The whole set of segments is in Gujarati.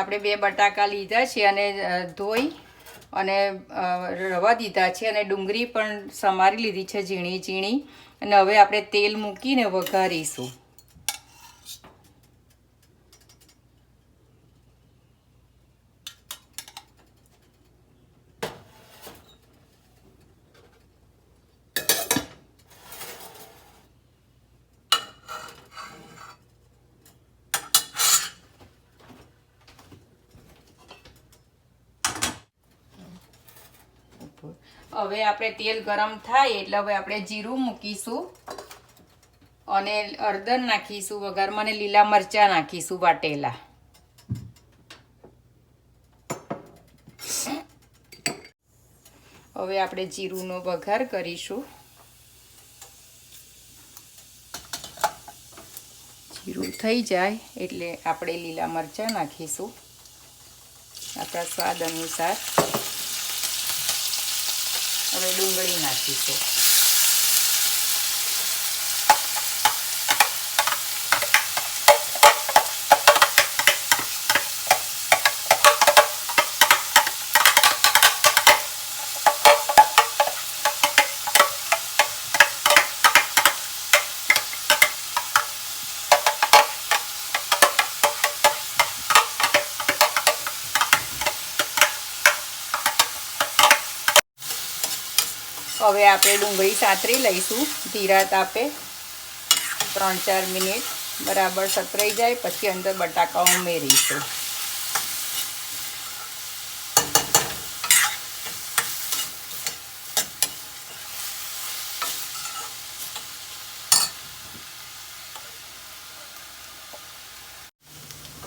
આપણે બે બટાકા લીધા છે અને ધોઈ અને રવા દીધા છે અને ડુંગળી પણ સમારી લીધી છે ઝીણી ઝીણી. અને હવે આપણે તેલ મૂકીને વઘારીશું. હવે આપણે તેલ ગરમ થાય એટલે હવે આપણે જીરું મૂકીશું અને અડદર નાખીશું વઘારમાં અને લીલા મરચાં નાખીશું વાટેલા. હવે આપણે જીરુંનો વઘાર કરીશું. જીરું થઈ જાય એટલે આપણે લીલા મરચાં નાખીશું. આપણા સ્વાદ અનુસાર. હવે ડુંગળી નાખીશું હવે આપણે ડુંગળી સાતરી લઈશું. ધીરા તાપે ત્રણ ચાર મિનિટ બરાબર સતરાઈ જાય, પછી અંદર બટાકા ઉમેરીશું.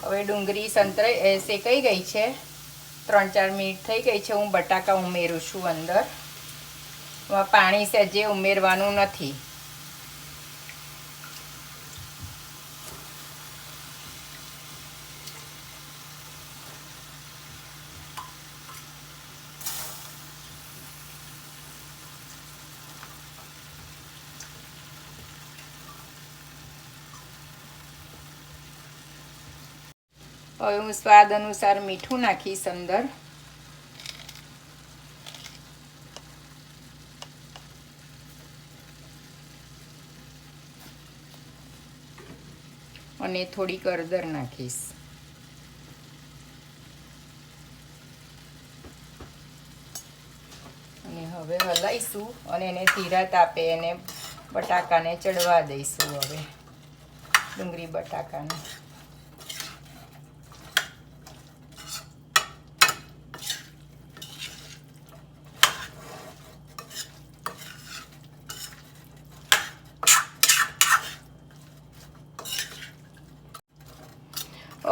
હવે ડુંગળી સંતરાઈ સેકાઈ ગઈ છે. ત્રણ ચાર મિનિટ થઈ ગઈ છે. હું બટાકા ઉમેરું છું અંદર. પાણી સહેજે ઉમેરવાનું નથી. હવે હું સ્વાદ અનુસાર મીઠું નાખીશ અંદર. અને થોડીક હળદર નાખીશ. અને હવે હલાઈશું અને એને ધીરા તાપે એને બટાકાને ચડવા દઈશું હવે ડુંગળી બટાકાને.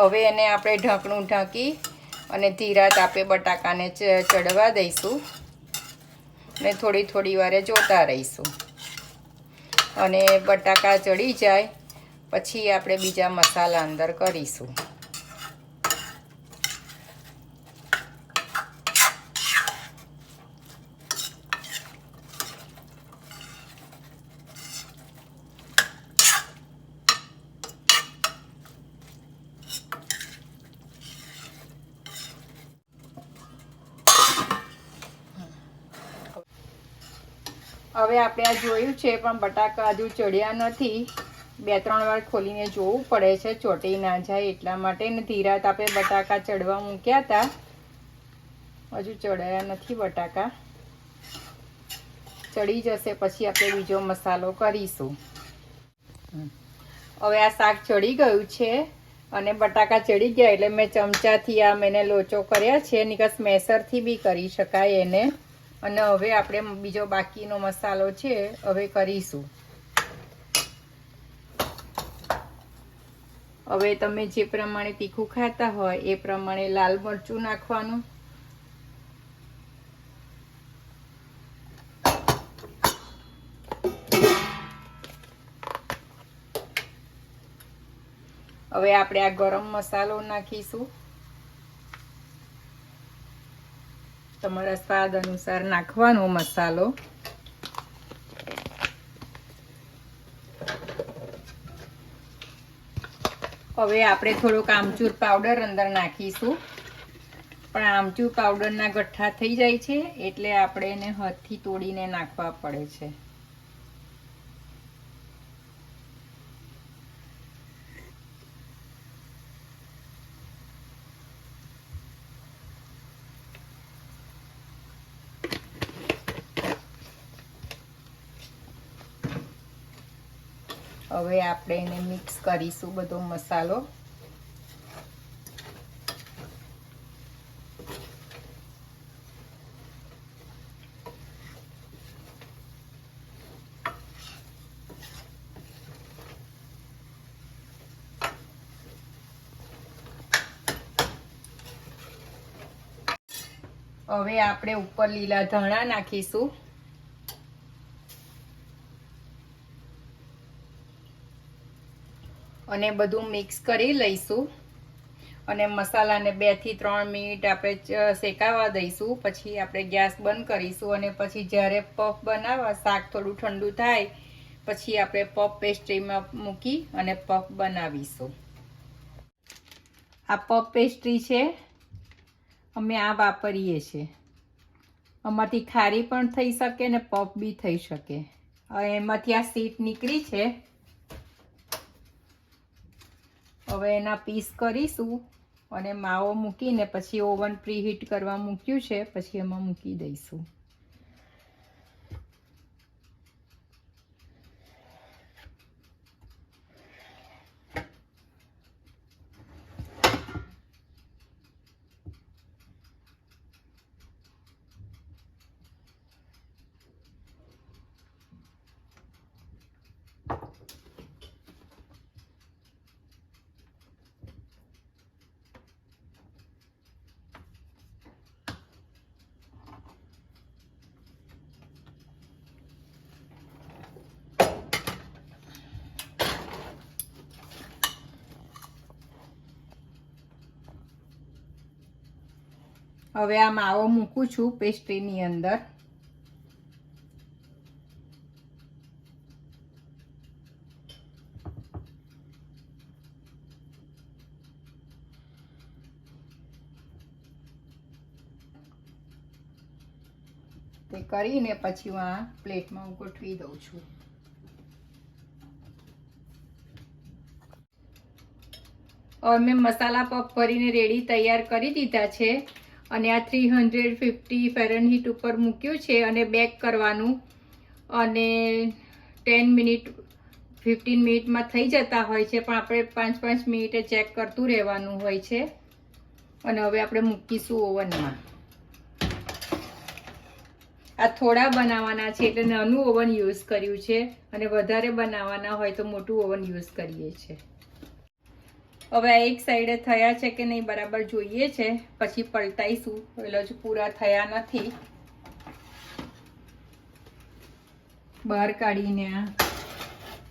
હવે એને આપણે ઢાંકણું ઢાંકી અને ધીરા તાપે બટાકાને ચડવા દઈશું. અને થોડી થોડી વારે જોતા રહીશું. અને બટાકા ચડી જાય, પછી આપણે બીજા મસાલા અંદર કરીશું. હવે આપણે આ જોયું છે, પણ બટાકા હજુ ચડ્યા નથી. બે, ત્રણ વાર ખોલીને જોવું પડે છે, ચોટી ના જાય એટલા માટે. ને ધીરા બટાકા ચડવા મૂક્યા હતા. હજુ ચડાયા નથી બટાકા. ચડી જશે, પછી આપણે બીજો મસાલો કરીશું. હવે આ શાક ચડી ગયું છે અને બટાકા ચડી ગયા એટલે મેં ચમચાથી આ મેને લોચો કર્યા છે. નિકાસ મેસરથી બી કરી શકાય એને. અને હવે આપણે બીજો બાકીનો મસાલો છે, હવે કરીશું. હવે તમે જે પ્રમાણે તીખું ખાતા હોય, એ પ્રમાણે લાલ મરચું નાખવાનું. હવે આપણે આ ગરમ મસાલો નાખીશું. તમારા સ્વાદ અનુસાર નાખવાનો મસાલો. હવે આપણે થોડોક આમચૂર પાવડર અંદર નાખીશું. પણ આમચૂર પાવડરના ગઠ્ઠા થઈ જાય છે, એટલે આપણે એને હાથથી તોડીને નાખવા પડે છે. હવે આપણે એને મિક્સ કરીશું બધો મસાલો. હવે આપણે ઉપર લીલા ધાણા નાખીશું. અને બધું મિક્સ કરી લઈશું. અને મસાલાને બેથી ત્રણ મિનિટ આપણે શેકાવા દઈશું. પછી આપણે ગેસ બંધ કરીશું અને પછી જ્યારે પફ બનાવવા, શાક થોડું ઠંડુ થાય, પછી આપણે પફ પેસ્ટ્રીમાં મૂકી અને પફ બનાવીશું. આ પફ પેસ્ટ્રી છે, અમે આ વાપરીએ છીએ. આમાંથી ખારી પણ થઈ શકે ને પફ બી થઈ શકે. એમાંથી આ સીટ નીકળી છે. હવે એના પીસ કરીશું અને માવો મૂકીને પછી ઓવન પ્રીહીટ કરવા મૂક્યું છે, પછી એમાં મૂકી દઈશું. હવે આ માવો મૂકું છું પેસ્ટ્રીની અંદર. તે કરીને પછી હું આ પ્લેટમાં હું ગોઠવી દઉં છું. હવે મેં મસાલા પફ ભરીને રેડી તૈયાર કરી દીધા છે. અને આ થ્રી હંડ્રેડ ફિફ્ટી ફેરનહીટ ઉપર મૂક્યું છે અને બેક કરવાનું. અને ટેન મિનિટ, ફિફ્ટીન મિનિટમાં થઈ જતા હોય છે, પણ આપણે પાંચ પાંચ મિનિટે ચેક કરતું રહેવાનું હોય છે. અને હવે આપણે મૂકીશું ઓવનમાં. આ થોડા બનાવવાના છે એટલે નાનું ઓવન યુઝ કર્યું છે અને વધારે બનાવવાના હોય તો મોટું ઓવન યુઝ કરીએ છીએ. હવે એક સાઈડે થયા છે કે નહીં બરાબર જોઈએ છે. પછી પલટાઈશું. એટલે હજુ પૂરા થયા નથી. બહાર કાઢીને આ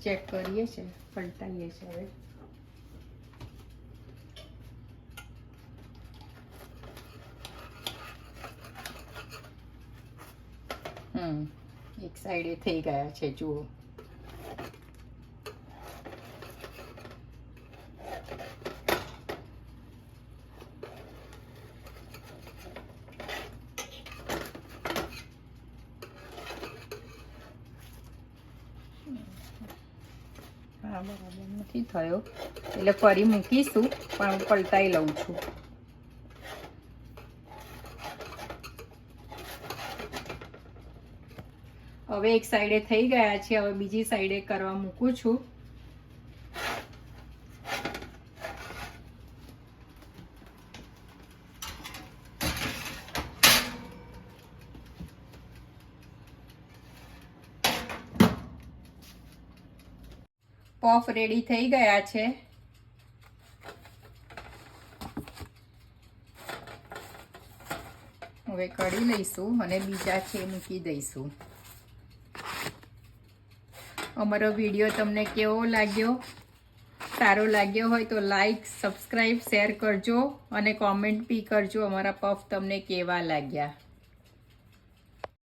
ચેક કરીએ છે. પલટાઈએ છે હવે. હમ, એક સાઈડે થઈ ગયા છે, જુઓ. હા, બરાબર. નથી થયો. એટલે ફરી મૂકીશું, પણ હું પલટાઈ લઉં છું. હવે એક સાઈડે થઈ ગયા છે, હવે બીજી સાઈડે કરવા મૂકું છું. પફ રેડી થઈ ગયા છે. હવે કઢી લઈશું અને બીજા છે મૂકી દઈશું. અમારો વીડિયો તમને કેવો લાગ્યો? સારો લાગ્યો હોય તો લાઈક, સબસ્ક્રાઈબ, શેર કરજો અને કોમેન્ટ બી કરજો. અમારા પફ તમને કેવા લાગ્યા?